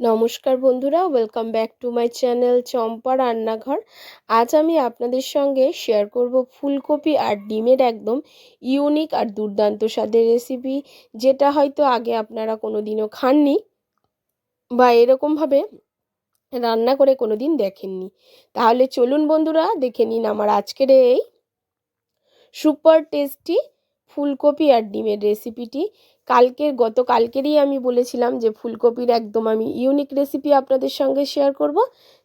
নমস্কার বন্ধুরা welcome back to my channel Champa Rannaghor. আজ আমি আপনাদের সঙ্গে শেয়ার করব ফুলকপি আর ডিমের একদম ইউনিক আর দুর্দান্ত স্বাদের রেসিপি যেটা হয়তো আগে আপনারা কোনো দিনও খাননি বা এরকমভাবে রান্না করে কোনো দিন দেখেননি। তাহলে চলুন বন্ধুরা, দেখে নিন আমার আজকের এই সুপার টেস্টি ফুলকপি আর ডিমের রেসিপিটি কালকের, গত কালকেরই আমি বলেছিলাম যে ফুলকপির একদম আমি ইউনিক রেসিপি আপনাদের সঙ্গে শেয়ার করব।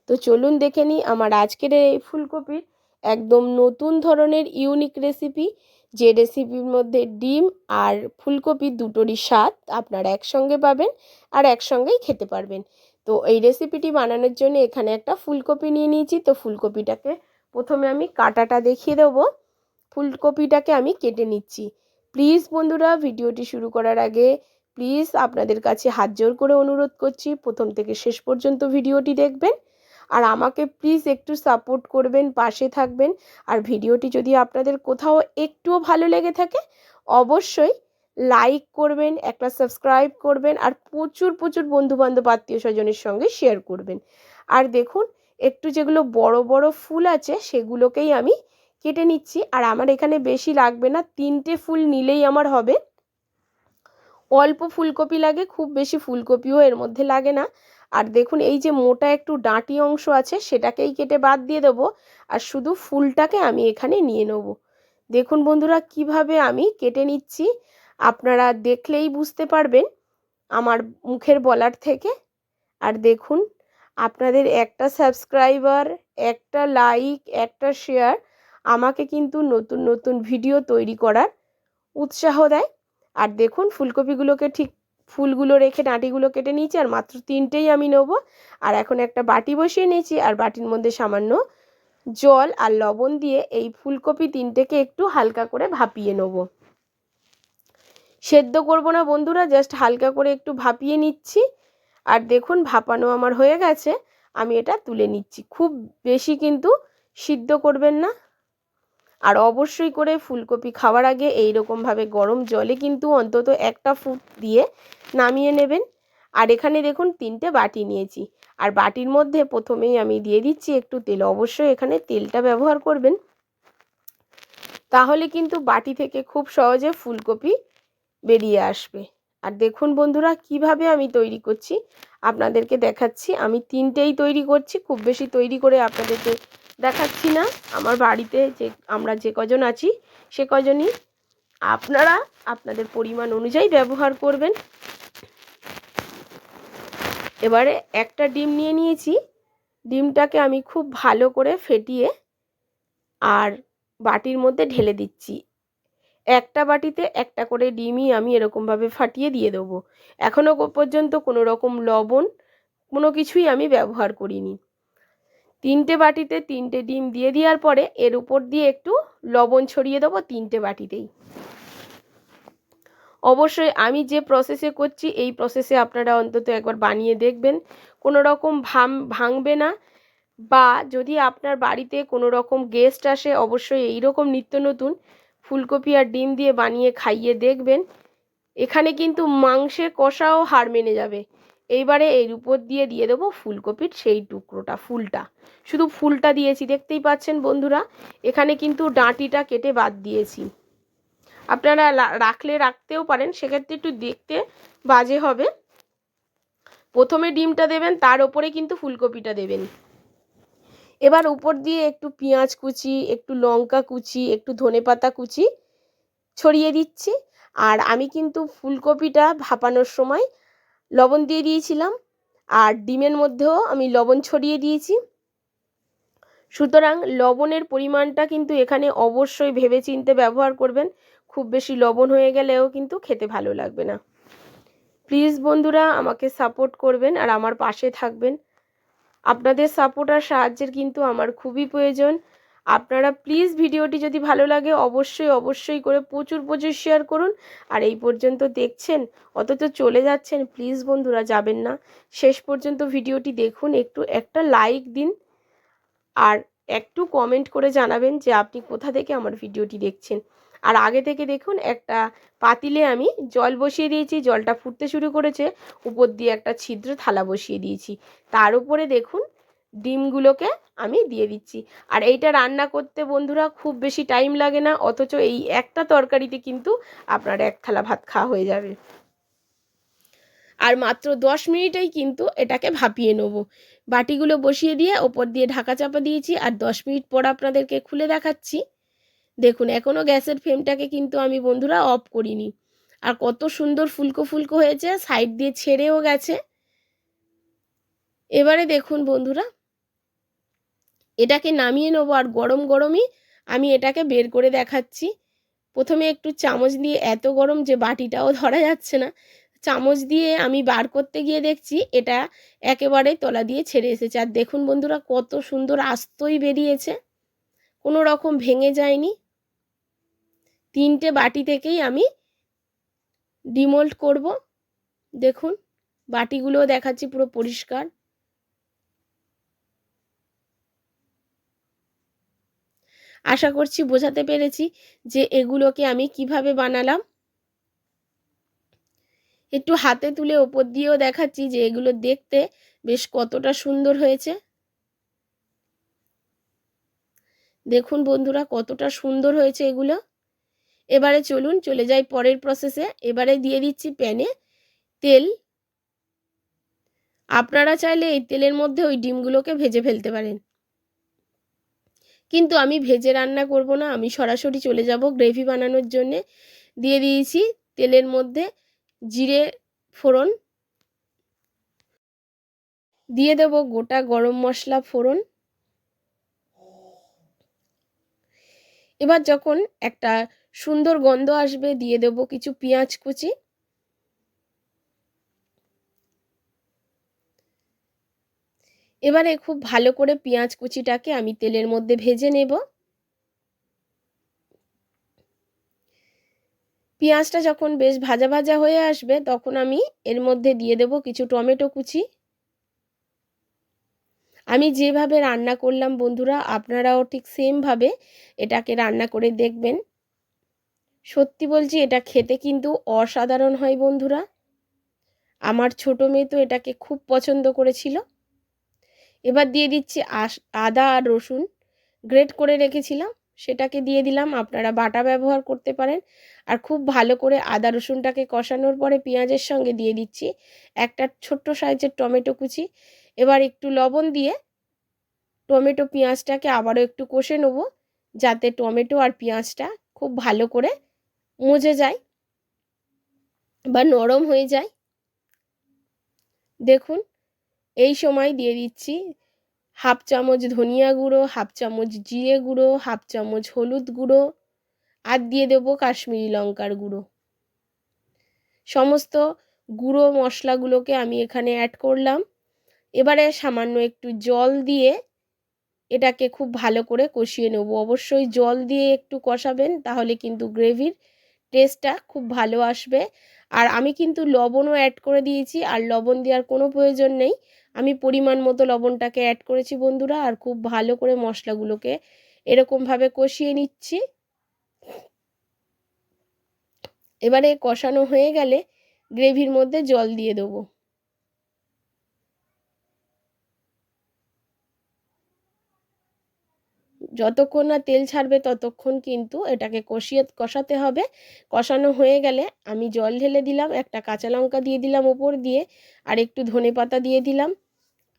তো চলুন দেখে নিই আমার আজকের এই ফুলকপির একদম নতুন ধরনের ইউনিক রেসিপি যে রেসিপির মধ্যে ডিম আর ফুলকপি দুটোরই স্বাদ আপনারা একসঙ্গে পাবেন আর একসঙ্গেই খেতে পারবেন। তো এই রেসিপিটি বানানোর জন্য এখানে একটা ফুলকপি নিয়ে নিয়েছি। তো ফুলকপিটাকে প্রথমে আমি কাটাটা দেখিয়ে দেবো। ফুলকপিটাকে আমি কেটে নিচ্ছি। প্লিজ বন্ধুরা, ভিডিওটি শুরু করার আগে প্লিজ আপনাদের কাছে হাত জোর করে অনুরোধ করছি, প্রথম থেকে শেষ পর্যন্ত ভিডিওটি দেখবেন। আর আমাকে প্লিজ একটু সাপোর্ট করবেন, পাশে থাকবেন। আর ভিডিওটি যদি আপনাদের কোথাও একটুও ভালো লেগে থাকে, অবশ্যই লাইক করবেন, একটা সাবস্ক্রাইব করবেন, আর প্রচুর প্রচুর বন্ধুবান্ধব, আত্মীয় স্বজনের সঙ্গে শেয়ার করবেন। আর দেখুন, একটু যেগুলো বড় বড় ফুল আছে, সেগুলোকেই আমি কেটে নিচ্ছি। আর আমার এখানে বেশি লাগবে না, তিনটে ফুল নিলেই আমার হবে। অল্প ফুলকপি লাগে, খুব বেশি ফুলকপিও এর মধ্যে লাগে না। আর দেখুন, এই যে মোটা একটু ডাঁটি অংশ আছে, সেটাকেই কেটে বাদ দিয়ে দেবো। আর শুধু ফুলটাকে আমি এখানে নিয়ে নেব। দেখুন বন্ধুরা, কীভাবে আমি কেটে নিচ্ছি, আপনারা দেখলেই বুঝতে পারবেন আমার মুখের বলার থেকে। আর দেখুন, আপনাদের একটা সাবস্ক্রাইবার, একটা লাইক, একটা শেয়ার আমাকে কিন্তু নতুন নতুন ভিডিও তৈরি করার উৎসাহ দেয়। আর দেখুন, ফুলকপিগুলোকে ঠিক ফুলগুলো রেখে ডাঁটিগুলো কেটে নিয়েছি, আর মাত্র তিনটেই আমি নেব। আর এখন একটা বাটি বসিয়ে নিয়েছি, আর বাটির মধ্যে সামান্য জল আর লবণ দিয়ে এই ফুলকপি তিনটেকে একটু হালকা করে ভাপিয়ে নেব। সেদ্ধ করব না বন্ধুরা জাস্ট হালকা করে একটু ভাপিয়ে নিচ্ছি। আর দেখুন, ভাপানো আমার হয়ে গেছে, আমি এটা তুলে নিচ্ছি। খুব বেশি কিন্তু সিদ্ধ করবেন না। আর অবশ্যই করে ফুলকপি খাওয়ার আগে এই রকমভাবে গরম জলে কিন্তু অন্তত একটা ফুট দিয়ে নামিয়ে নেবেন। আর এখানে দেখুন তিনটে বাটি নিয়েছি। আর বাটির মধ্যে প্রথমেই আমি দিয়ে দিচ্ছি একটু তেল। অবশ্যই এখানে তেলটা ব্যবহার করবেন। তাহলে কিন্তু বাটি থেকে খুব সহজে ফুলকপি বেরিয়ে আসবে। আর দেখুন বন্ধুরা, কীভাবে আমি তৈরি করছি, আপনাদেরকে দেখাচ্ছি। আমি তিনটেই তৈরি করছি, খুব বেশি তৈরি করে আপনাদেরকে দেখাচ্ছি না। আমার বাড়িতে যে, আমরা যে কজন আছি, সে কজনই আপনারা আপনাদের পরিমাণ অনুযায়ী ব্যবহার করবেন। এবারে একটা ডিম নিয়ে নিয়েছি। ডিমটাকে আমি খুব ভালো করে ফেটিয়ে আর বাটির মধ্যে ঢেলে দিচ্ছি। একটা বাটিতে একটা করে ডিমই আমি এরকমভাবে ফাটিয়ে দিয়ে দেবো। এখনও পর্যন্ত কোনো রকম লবণ, কোনো কিছুই আমি ব্যবহার করিনি। তিনটে বাটিতে তিনটে ডিম দিয়ে দেওয়ার পরে এর উপর দিয়ে একটু লবণ ছড়িয়ে দেবো তিনটে বাটিতেই। অবশ্যই আমি যে প্রসেসে করছি, এই প্রসেসে আপনারা অন্তত একবার বানিয়ে দেখবেন। কোনো রকম ভাম, ভাঙবে না বা যদি আপনার বাড়িতে কোনো রকম গেস্ট আসে, অবশ্যই এই রকম নিত্য নতুন ফুলকপি আর ডিম দিয়ে বানিয়ে খাইয়ে দেখবেন। এখানে কিন্তু মাংসের কষাও হার মেনে যাবে। এইবারে এর উপর দিয়ে দিয়ে দেবো ফুলকপির সেই টুকরোটা, ফুলটা। শুধু ফুলটা দিয়েছি, দেখতেই পাচ্ছেন বন্ধুরা? এখানে কিন্তু ডাঁটিটা কেটে বাদ দিয়েছি। আপনারা রাখলে রাখতেও পারেন, সেক্ষেত্রে একটু দেখতে বাজে হবে। প্রথমে ডিমটা দেবেন, তার ওপরে কিন্তু ফুলকপিটা দেবেন। এবার উপর দিয়ে একটু পেঁয়াজ কুচি, একটু লঙ্কা কুচি, একটু ধনে পাতা কুচি ছড়িয়ে দিচ্ছি। আর আমি কিন্তু ফুলকপিটা ভাপানোর সময় লবণ দিয়ে দিয়েছিলাম আর ডিমের মধ্যেও আমি লবণ ছড়িয়ে দিয়েছি। সুতরাং লবণের পরিমাণটা কিন্তু এখানে অবশ্যই ভেবে চিনতে ব্যবহার করবেন। খুব বেশি লবণ হয়ে গেলেও কিন্তু খেতে ভালো লাগবে না। প্লিজ বন্ধুরা, আমাকে সাপোর্ট করবেন আর আমার পাশে থাকবেন। আপনাদের সাপোর্ট আর সাহায্যের কিন্তু আমার খুবই প্রয়োজন। আপনারা প্লিজ ভিডিওটি যদি ভালো লাগে, অবশ্যই অবশ্যই করে প্রচুর প্রচুর শেয়ার করুন। আর এই পর্যন্ত দেখছেন, অথচ চলে যাচ্ছেন প্লিজ বন্ধুরা যাবেন না। শেষ পর্যন্ত ভিডিওটি দেখুন, একটু, একটা লাইক দিন। আর একটু কমেন্ট করে জানাবেন যে আপনি কোথা থেকে আমার ভিডিওটি দেখছেন। আর আগে থেকে দেখুন, একটা পাতিলে আমি জল বসিয়ে দিয়েছি, জলটা ফুটতে শুরু করেছে। উপর দিয়ে একটা ছিদ্র, থালা বসিয়ে দিয়েছি। তার উপরে দেখুন ডিমগুলোকে আমি দিয়ে দিচ্ছি। আর এইটা রান্না করতে বন্ধুরা খুব বেশি টাইম লাগে না, অথচ এই একটা তরকারিতে কিন্তু আপনার এক থালা ভাত খাওয়া হয়ে যাবে। আর মাত্র দশ মিনিটেই কিন্তু এটাকে ভাপিয়ে নেব। বাটিগুলো বসিয়ে দিয়ে ওপর দিয়ে ঢাকা চাপা দিয়েছি আর দশ মিনিট পর আপনাদেরকে খুলে দেখাচ্ছি। দেখুন, এখনও গ্যাসের ফ্লেমটাকে কিন্তু আমি বন্ধুরা অফ করিনি। আর কত সুন্দর ফুলকো ফুলকো হয়েছে সাইড দিয়ে ছেড়েও গেছে। এবারে দেখুন বন্ধুরা এটাকে নামিয়ে নেব আর গরম গরমই আমি এটাকে বের করে দেখাচ্ছি। প্রথমে একটু চামচ দিয়ে এত গরম যে বাটিটাও ধরা যাচ্ছে না। চামচ দিয়ে আমি বার করতে গিয়ে দেখছি এটা একেবারে তলা দিয়ে ছেড়ে এসেছে। আর দেখুন বন্ধুরা কত সুন্দর আস্তই বেরিয়েছে। কোনো রকম ভেঙে যায়নি। তিনটে বাটি থেকেই আমি ডিমোল্ড করব। দেখুন বাটিগুলোও দেখাচ্ছি পুরো পরিষ্কার। আশা করছি বোঝাতে পেরেছি যে এগুলোকে আমি কীভাবে বানালাম। একটু হাতে তুলে ওপর দিয়েও দেখাচ্ছি যে এগুলো দেখতে বেশ কতটা সুন্দর হয়েছে। দেখুন বন্ধুরা, কতটা সুন্দর হয়েছে এগুলো। এবারে চলুন, চলে যাই পরের প্রসেসে এবারে দিয়ে দিচ্ছি প্যানে তেল। আপনারা চাইলে এই তেলের মধ্যে ওই ডিমগুলোকে ভেজে ফেলতে পারেন। কিন্তু আমি ভেজে রান্না করব না, আমি সরাসরি চলে যাব গ্রেভি বানানোর জন্যে। দিয়ে দিয়েছি তেলের মধ্যে জিরে ফোড়ন। দিয়ে দেব গোটা গরম মশলা ফোড়ন। এবার যখন একটা সুন্দর গন্ধ আসবে, দিয়ে দেব কিছু পেঁয়াজ কুচি। এবারে খুব ভালো করে পেঁয়াজ কুচিটাকে আমি তেলের মধ্যে ভেজে নেব। পেঁয়াজটা যখন বেশ ভাজা ভাজা হয়ে আসবে, তখন আমি এর মধ্যে দিয়ে দেব কিছু টমেটো কুচি। আমি যেভাবে রান্না করলাম বন্ধুরা, আপনারাও ঠিক সেমভাবে এটাকে রান্না করে দেখবেন। সত্যি বলছি, এটা খেতে কিন্তু অসাধারণ হয় বন্ধুরা। আমার ছোট মেয়ে তো এটাকে খুব পছন্দ করেছিল। এবার দিয়ে দিচ্ছি আদা আর রসুন। গ্রেট করে রেখেছিলাম, সেটাকে দিয়ে দিলাম। আপনারা বাটা ব্যবহার করতে পারেন। আর খুব ভালো করে আদা রসুনটাকে কষানোর পরে পেঁয়াজের সঙ্গে দিয়ে দিচ্ছি একটা ছোট্ট সাইজের টমেটো কুচি। এবার একটু লবণ দিয়ে টমেটো পেঁয়াজটাকে আবারও একটু কষে নেব, যাতে টমেটো আর পেঁয়াজটা খুব ভালো করে মজে যায় বা নরম হয়ে যায়। দেখুন এই সময় দিয়ে দিচ্ছি হাফ চামচ ধনিয়া গুঁড়ো, হাফ চামচ জিরে গুঁড়ো, হাফ চামচ হলুদ গুঁড়ো আর দিয়ে দেব কাশ্মীরি লঙ্কার গুঁড়ো। সমস্ত গুঁড়ো মশলাগুলোকে আমি এখানে অ্যাড করলাম। এবারে সামান্য একটু জল দিয়ে এটাকে খুব ভালো করে কষিয়ে নেব। অবশ্যই জল দিয়ে একটু কষাবেন, তাহলে কিন্তু গ্রেভির টেস্টটা খুব ভালো আসবে। আর আমি কিন্তু লবণও অ্যাড করে দিয়েছি, আর লবণ দেওয়ার কোনো প্রয়োজন নেই। আমি পরিমাণ মতো লবণটাকে অ্যাড করেছি বন্ধুরা, আর খুব ভালো করে মশলাগুলোকে এরকমভাবে কষিয়ে নিচ্ছি। এবারে কষানো হয়ে গেলে গ্রেভির মধ্যে জল দিয়ে দেবো। যতক্ষণ না তেল ছাড়বে ততক্ষণ কিন্তু এটাকে কষিয়ে, কষাতে হবে। কষানো হয়ে গেলে আমি জল ঢেলে দিলাম, একটা কাঁচা লঙ্কা দিয়ে দিলাম ওপর দিয়ে, আর একটু ধনে পাতা দিয়ে দিলাম।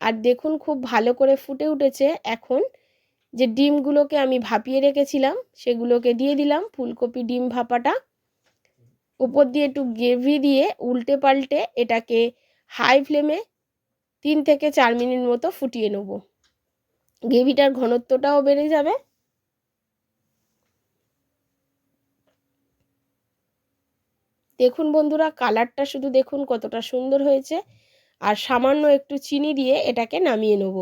আর দেখুন খুব ভালো করে ফুটে উঠেছে। এখন যে ডিমগুলোকে আমি ভাপিয়ে রেখেছিলাম, সেগুলোকে দিয়ে দিলাম ফুলকপি ডিম ভাপাটা। উপর দিয়ে একটু গ্রেভি দিয়ে উল্টে পাল্টে এটাকে হাই ফ্লেমে তিন থেকে চার মিনিট মতো ফুটিয়ে নেব। গ্রেভিটার ঘনত্বটাও বেড়ে যাবে। দেখুন বন্ধুরা, কালারটা শুধু দেখুন কতটা সুন্দর হয়েছে। আর সামান্য একটু চিনি দিয়ে এটাকে নামিয়ে নেব।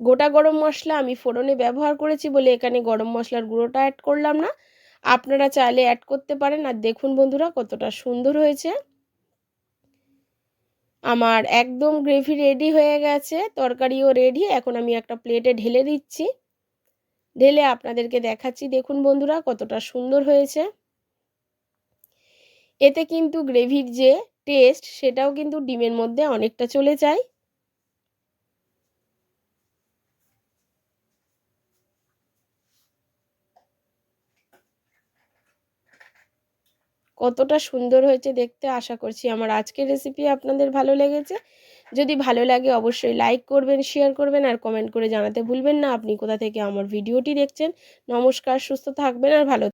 গোটা গরম মশলা আমি ফোড়নে ব্যবহার করেছি বলে এখানে গরম মশলার গুঁড়োটা অ্যাড করলাম না। আপনারা চাইলে অ্যাড করতে পারেন। আর দেখুন বন্ধুরা, কতটা সুন্দর হয়েছে। আমার একদম গ্রেভি রেডি হয়ে গেছে, তরকারিও রেডি এখন আমি একটা প্লেটে ঢেলে দিচ্ছি। ঢেলে আপনাদেরকে দেখাচ্ছি, দেখুন বন্ধুরা কতটা সুন্দর হয়েছে। এতে কিন্তু গ্রেভির যে টেস্ট সেটাও কিন্তু ডিমের মধ্যে অনেকটা চলে যায়। কতটা সুন্দর হয়েছে দেখতে আশা করছি। আমার আজকের রেসিপি আপনাদের ভালো লেগেছে। যদি ভালো লাগে অবশ্যই লাইক করবেন শেয়ার করবেন আর কমেন্ট করে জানাতে ভুলবেন না। আপনি কোথা থেকে আমার ভিডিওটি দেখছেন, নমস্কার, সুস্থ থাকবেন আর ভালো